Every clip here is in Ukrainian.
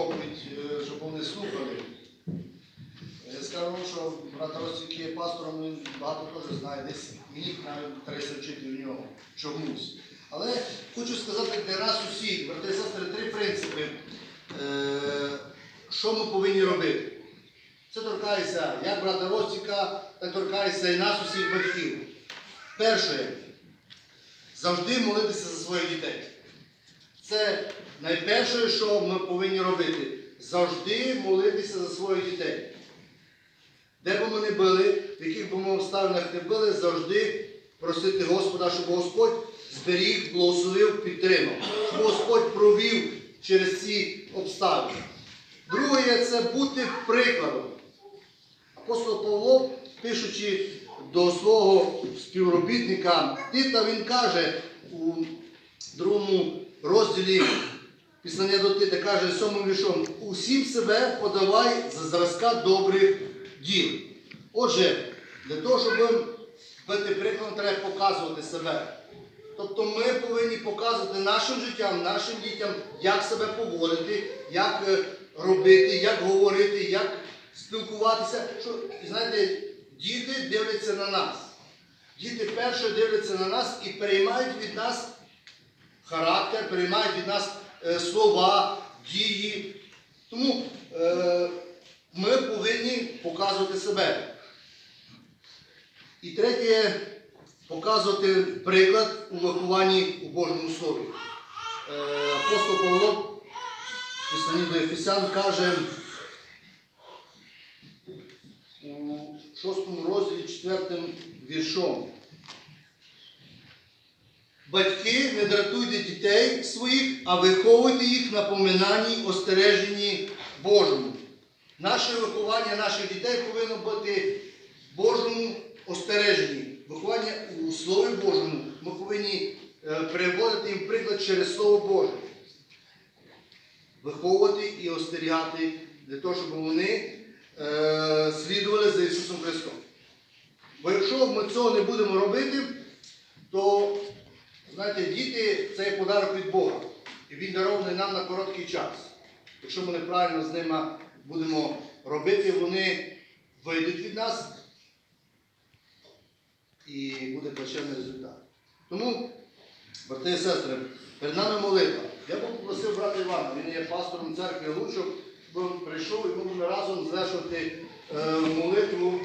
проповідь, е, щоб вони слухали. Е, скажу, що брат Ростик є пастором, він багато теж знає, десь мені навіть пересерчити в нього чомусь. Але хочу сказати для нас усіх, брати і сестри, три принципи, е, що ми повинні робити. Це торкається як брата Ростіка, так торкається і нас, усіх батьків. Перше, завжди молитися за своїх дітей. Це найперше, що ми повинні робити. Завжди молитися за своїх дітей. Де б ми не були, в яких би ми обставинах не були, завжди просити Господа, щоб Господь зберіг, благословив, підтримав, щоб Господь провів через ці обставини. Друге це бути прикладом. Апостол Павло, пишучи до свого співробітника Тита, він каже у другому розділі післання до Тита, каже сьомим віршом, усім себе подавай за зразка добрих діл. Отже, для того, щоб бути прикладом, треба показувати себе. Тобто ми повинні показувати нашим життям, нашим дітям, як себе поводити, як е, робити, як говорити, як спілкуватися. Що, знаєте, діти дивляться на нас. Діти перше дивляться на нас і переймають від нас характер, переймають від нас е, слова, дії. Тому е, ми повинні показувати себе. І третє показувати приклад у вихованні у Божому Слові. Е, Апостол Павло, в писанні до Ефесян, каже у шостому розділі четвертим віршом. Батьки, не дратуйте дітей своїх, а виховуйте їх на поминанні, остереженні Божому. Наше виховання наших дітей повинно бути Божому остереженні. Виховання у Слові Божому ми повинні е, переводити їм приклад через Слово Боже. Виховувати і остерігати для того, щоб вони е, слідували за Ісусом Христом. Бо якщо ми цього не будемо робити, то, знаєте, діти це є подарок від Бога. І Він дарований нам на короткий час. Якщо ми неправильно з ними будемо робити, вони вийдуть від нас і буде плачевний результат. Тому, брати і сестри, перед нами молитва. Я б попросив брата Івана, він є пастором церкви Лучок, він прийшов і будемо разом звершувати е, молитву.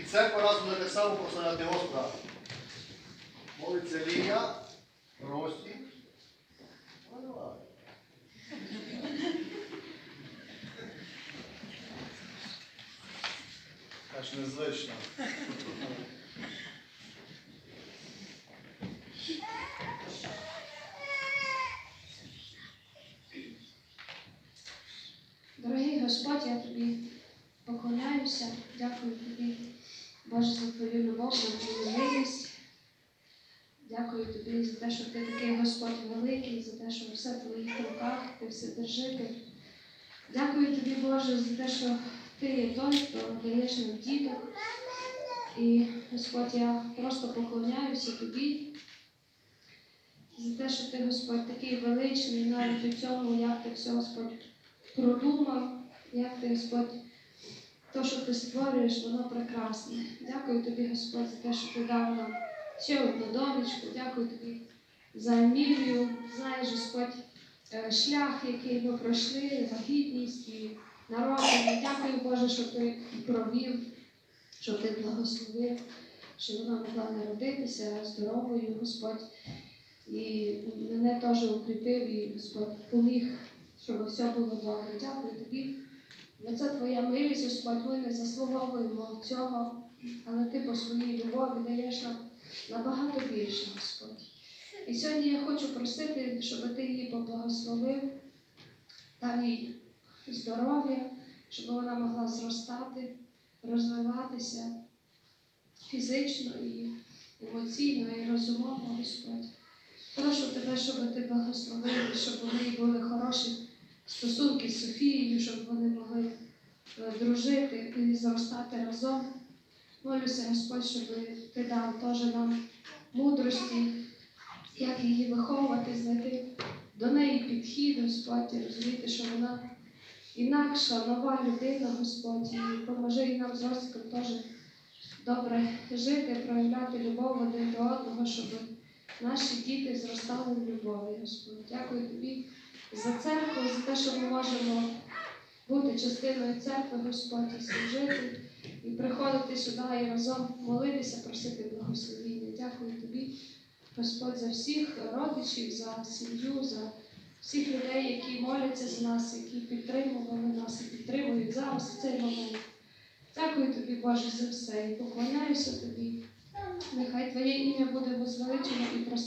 І церква разом так прославляти Господа. Молиться Лія, Рості. Аж незвично. Дорогий Господь, я тобі поклоняюся, дякую тобі, Боже, за твою любов, за твою милість. Дякую тобі за те, що ти такий Господь великий, за те, що все в твоїх руках, ти все держити. Дякую тобі, Боже, за те, що ти є той, хто даєш нам діток. І, Господь, я просто поклоняюся тобі за те, що ти, Господь, такий величний навіть у цьому, як ти все, Господь, продумав, як ти, Господь, то, що ти створюєш, воно прекрасне. Дякую тобі, Господь, за те, що ти дав нам ще одну донечку. Дякую тобі за Емілію. Знаєш, Господь, е, шлях, який ми пройшли, вагітність і народження. Дякую, Боже, що ти провів, що ти благословив, що вона могла народитися здоровою, Господь. І мене теж укріпив і Господь поміг щоб все було добре. Дякую тобі. За це твоя милість, Господь, ми не заслуговуємо цього, але ти по своїй любові даєш нам набагато більше, Господь. І сьогодні я хочу просити, щоб ти її поблагословив, дав їй здоров'я, щоб вона могла зростати, розвиватися фізично і емоційно, і розумово, Господь. Прошу тебе, щоб ти благословив, щоб у неї були хороші стосунки з Софією, щоб вони могли е, дружити і зростати разом. Молюся, Господь, щоб ти дав теж нам мудрості, як її виховувати, знайти до неї підхід, Господь, і розуміти, що вона інакша, нова людина, Господь, і поможи і нам з Ростиком теж добре жити, проявляти любов один до одного, щоб наші діти зростали в любові, Господь. Дякую тобі за церкву, за те, що ми можемо бути частиною церкви, Господь, і служити, і приходити сюди і разом молитися, просити благословіння. Дякую тобі, Господь, за всіх родичів, за сім'ю, за всіх людей, які моляться за нас, які підтримували нас і підтримують зараз цей момент. Дякую тобі, Боже, за все і поклоняюся тобі. Нехай Твоє ім'я буде возвеличено і прославлено.